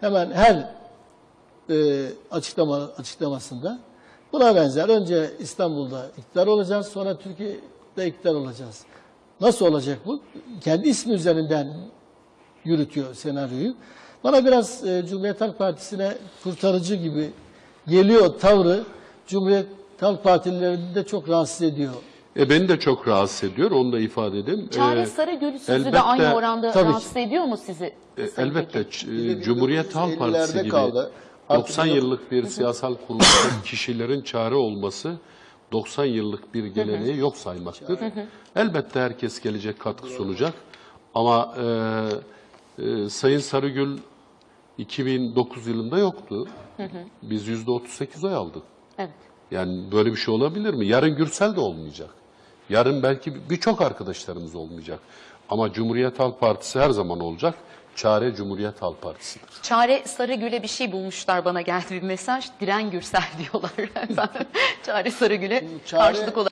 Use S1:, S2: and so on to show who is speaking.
S1: hemen her e, açıklama açıklamasında buna benzer. Önce İstanbul'da iktidar olacağız, sonra Türkiye'de iktidar olacağız. Nasıl olacak bu? Kendi ismi üzerinden yürütüyor senaryoyu. Bana biraz e, Cumhuriyet Halk Partisi'ne kurtarıcı gibi geliyor tavrı. Cumhuriyet Halk Partililerini de çok rahatsız ediyor.
S2: E beni de çok rahatsız ediyor. Onu da ifade edeyim.
S3: Çare
S2: E,
S3: Sarıgül sizi
S2: elbette-
S3: de aynı oranda
S1: tabii ki.
S3: rahatsız ediyor mu sizi?
S2: e, elbette
S3: Peki?
S2: e, Cumhuriyet Halk Partisi
S1: 1950'lerde
S2: gibi
S1: kaldı. Artık
S2: 90
S1: yok.
S2: yıllık bir siyasal kuruluşta kişilerin çare olması 90 yıllık bir geleneği yok saymaktır. Elbette herkes gelecek katkı sunacak. Ama e, e, Sayın Sarıgül 2009 yılında yoktu. Biz %38 oy aldık.
S3: Evet.
S2: Yani böyle bir şey olabilir mi? Yarın Gürsel de olmayacak. Yarın belki birçok arkadaşlarımız olmayacak. Ama Cumhuriyet Halk Partisi her zaman olacak. Çare Cumhuriyet Halk Partisi'dir.
S3: Çare Sarıgül'e bir şey bulmuşlar bana geldi bir mesaj. Diren Gürsel diyorlar. Çare Sarıgül'e karşılık olarak.